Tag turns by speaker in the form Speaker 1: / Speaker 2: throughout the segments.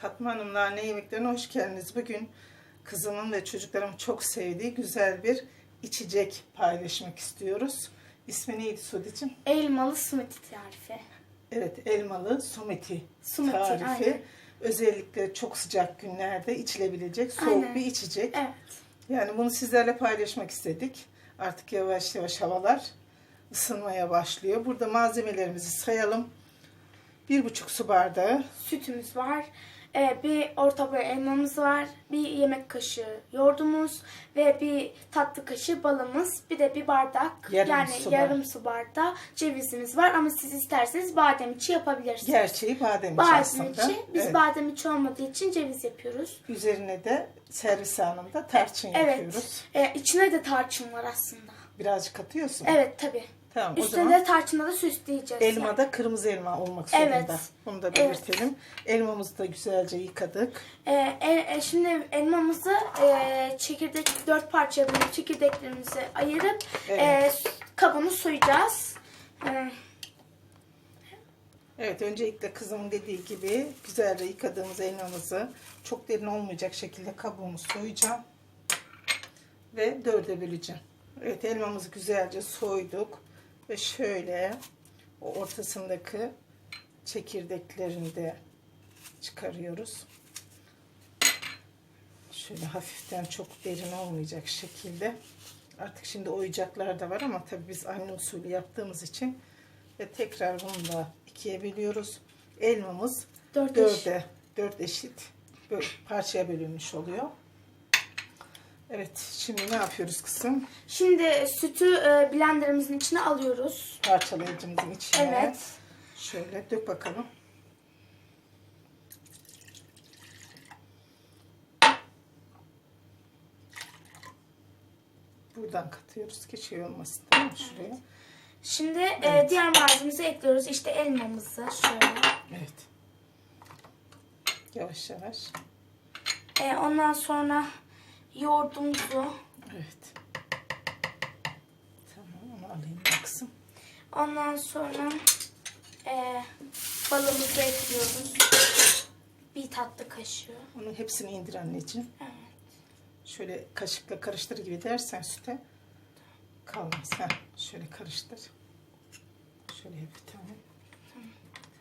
Speaker 1: Fatma Hanım'la anne yemeklerine hoş geldiniz. Bugün kızımın ve çocuklarımın çok sevdiği güzel bir içecek paylaşmak istiyoruz. İsmi neydi Sudi'cim?
Speaker 2: Elmalı smoothie tarifi.
Speaker 1: Evet, elmalı sumeti
Speaker 2: Smoothie,
Speaker 1: tarifi.
Speaker 2: aynen.
Speaker 1: Özellikle çok sıcak günlerde içilebilecek soğuk
Speaker 2: Aynen.
Speaker 1: bir içecek.
Speaker 2: Evet.
Speaker 1: Yani bunu sizlerle paylaşmak istedik. Artık yavaş yavaş havalar ısınmaya başlıyor. Burada malzemelerimizi sayalım. Bir buçuk su bardağı
Speaker 2: Sütümüz var. Ee, bir orta boy elmamız var. Bir yemek kaşığı yoğurdumuz ve bir tatlı kaşığı balımız. Bir de bir bardak
Speaker 1: Yarım
Speaker 2: yani
Speaker 1: su
Speaker 2: yarım su bardağı cevizimiz var. Ama siz isterseniz badem içi yapabilirsiniz.
Speaker 1: gerçeği badem içi
Speaker 2: badem
Speaker 1: aslında.
Speaker 2: içi. Biz
Speaker 1: Evet.
Speaker 2: badem içi olmadığı için ceviz yapıyoruz.
Speaker 1: Üzerine de servis anında tarçın
Speaker 2: Evet.
Speaker 1: yapıyoruz.
Speaker 2: Ee, içine de tarçın var aslında.
Speaker 1: Birazcık atıyorsun.
Speaker 2: Evet tabi.
Speaker 1: Tamam o
Speaker 2: Üstüne
Speaker 1: zaman
Speaker 2: de tarçınla da süsleyeceğiz.
Speaker 1: elma da kırmızı elma olmak zorunda.
Speaker 2: Evet.
Speaker 1: Bunu da
Speaker 2: Evet.
Speaker 1: belirtelim. Elmamızı da güzelce yıkadık.
Speaker 2: Ee, e- e, şimdi elmamızı e, çekirdek dört parçaya bölüp çekirdeklerimizi ayırıp
Speaker 1: Evet.
Speaker 2: e, s- kabını soyacağız. Ee,
Speaker 1: Evet öncelikle kızımın dediği gibi güzelce yıkadığımız elmamızı çok derin olmayacak şekilde kabuğunu soyacağım. Ve dörde böleceğim. Evet elmamızı güzelce soyduk. Ve şöyle o ortasındaki çekirdeklerini de çıkarıyoruz. Şöyle hafiften çok derin olmayacak şekilde. Artık şimdi oyuncaklar da var ama tabii biz anne usulü yaptığımız için ve tekrar bunu da ikiye bölüyoruz. Elmamız
Speaker 2: Dört
Speaker 1: dörde, dört eşit parçaya bölünmüş oluyor. Evet, şimdi ne yapıyoruz kızım?
Speaker 2: şimdi sütü e, blenderimizin içine alıyoruz.
Speaker 1: Parçalayıcımızın içine.
Speaker 2: Evet.
Speaker 1: Şöyle dök bakalım. Buradan katıyoruz ki şey olmasın değil mi şuraya?
Speaker 2: Şimdi e, diğer malzememizi ekliyoruz. İşte elmamızı şöyle.
Speaker 1: Evet. Yavaş yavaş.
Speaker 2: E, ondan sonra yoğurdumuzu.
Speaker 1: Evet. Tamam onu alayım kızım.
Speaker 2: Ondan sonra e, balımızı ekliyoruz. Bir tatlı kaşığı.
Speaker 1: Onun hepsini indir anneciğim.
Speaker 2: Evet.
Speaker 1: Şöyle kaşıkla karıştır gibi dersen süte kalmaz. Heh, şöyle karıştır. Şöyle bir tane.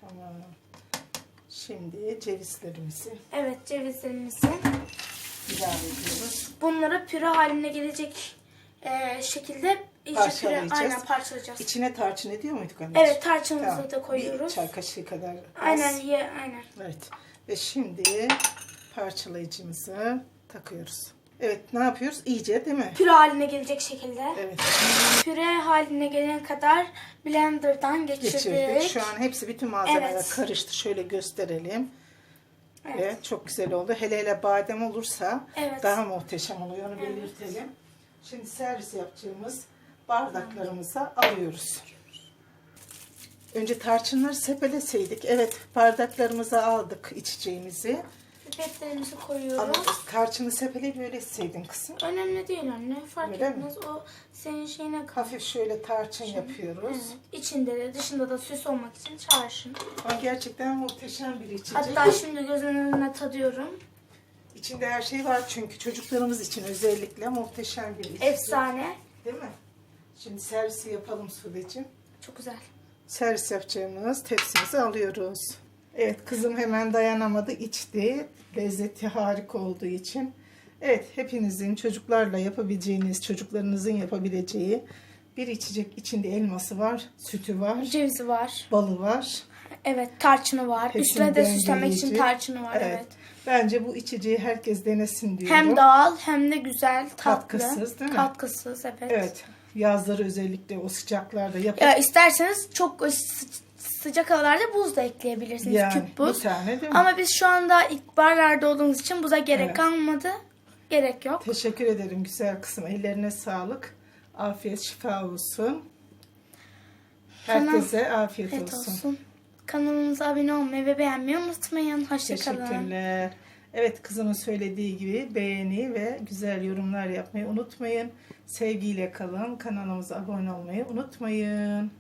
Speaker 1: Tamam. Şimdi cevizlerimizi
Speaker 2: Evet cevizlerimizi.
Speaker 1: İlave ediyoruz.
Speaker 2: Bunları püre haline gelecek e, şekilde iyice püre
Speaker 1: Parçalayacağız.
Speaker 2: aynen parçalayacağız.
Speaker 1: İçine tarçın ediyor muyduk anneciğim?
Speaker 2: Evet tarçınımızı
Speaker 1: Tamam.
Speaker 2: da koyuyoruz.
Speaker 1: Bir çay kaşığı kadar az.
Speaker 2: Aynen ye aynen.
Speaker 1: Evet. Ve şimdi parçalayıcımızı takıyoruz. Evet ne yapıyoruz? İyice değil mi?
Speaker 2: Püre haline gelecek şekilde.
Speaker 1: Evet.
Speaker 2: Püre haline gelene kadar blenderdan geçirdik.
Speaker 1: Geçirdik. Şu an hepsi bütün malzemeler
Speaker 2: Evet.
Speaker 1: karıştı. Şöyle gösterelim.
Speaker 2: Evet.
Speaker 1: Ve çok güzel oldu. Hele hele badem olursa
Speaker 2: Evet.
Speaker 1: daha muhteşem oluyor. Onu belirtelim. Şimdi servis yapacağımız bardaklarımıza alıyoruz. Önce tarçınları sepeleseydik. Evet bardaklarımıza aldık içeceğimizi.
Speaker 2: Pipetlerimizi
Speaker 1: Ama
Speaker 2: koyuyoruz.
Speaker 1: tarçını sepeleyip böyle etseydin kızım.
Speaker 2: Önemli değil anne. Fark
Speaker 1: Öyle mi?
Speaker 2: etmez. O senin şeyine kalmış.
Speaker 1: Hafif şöyle tarçın yapıyoruz.
Speaker 2: Evet. İçinde de dışında da süs olmak için çağırsın.
Speaker 1: Ama gerçekten muhteşem bir içecek.
Speaker 2: Hatta şimdi gözünün önüne tadıyorum.
Speaker 1: İçinde her şey var çünkü çocuklarımız için özellikle muhteşem bir içecek.
Speaker 2: Efsane.
Speaker 1: Değil mi? Şimdi servisi yapalım Sudeciğim.
Speaker 2: Çok güzel.
Speaker 1: Servis yapacağımız tepsimizi alıyoruz. Evet kızım hemen dayanamadı içti. Lezzeti harika olduğu için. Evet hepinizin çocuklarla yapabileceğiniz, çocuklarınızın yapabileceği bir içecek içinde elması var, sütü var,
Speaker 2: Cevizi var.
Speaker 1: balı var.
Speaker 2: Evet tarçını var. Üstüne de süslemek için tarçını var. Evet.
Speaker 1: Bence bu içeceği herkes denesin diyorum.
Speaker 2: Hem doğal hem de güzel, tatlı.
Speaker 1: Katkısız, değil mi?
Speaker 2: Katkısız evet.
Speaker 1: Evet. Yazları özellikle o sıcaklarda yapıp
Speaker 2: Ya isterseniz çok sıcak havalarda buz da ekleyebilirsiniz.
Speaker 1: yani
Speaker 2: küp buz.
Speaker 1: bir tane değil mi?
Speaker 2: Ama biz şu anda ilkbaharlarda olduğumuz için buza gerek
Speaker 1: Evet.
Speaker 2: kalmadı. Gerek yok.
Speaker 1: Teşekkür ederim güzel kızım. Ellerine sağlık. Afiyet şifa olsun. Herkese afiyet
Speaker 2: Evet
Speaker 1: olsun.
Speaker 2: olsun. Kanalımıza abone olmayı ve beğenmeyi unutmayın. Hoşçakalın.
Speaker 1: Teşekkürler. Evet kızımın söylediği gibi beğeni ve güzel yorumlar yapmayı unutmayın. Sevgiyle kalın. Kanalımıza abone olmayı unutmayın.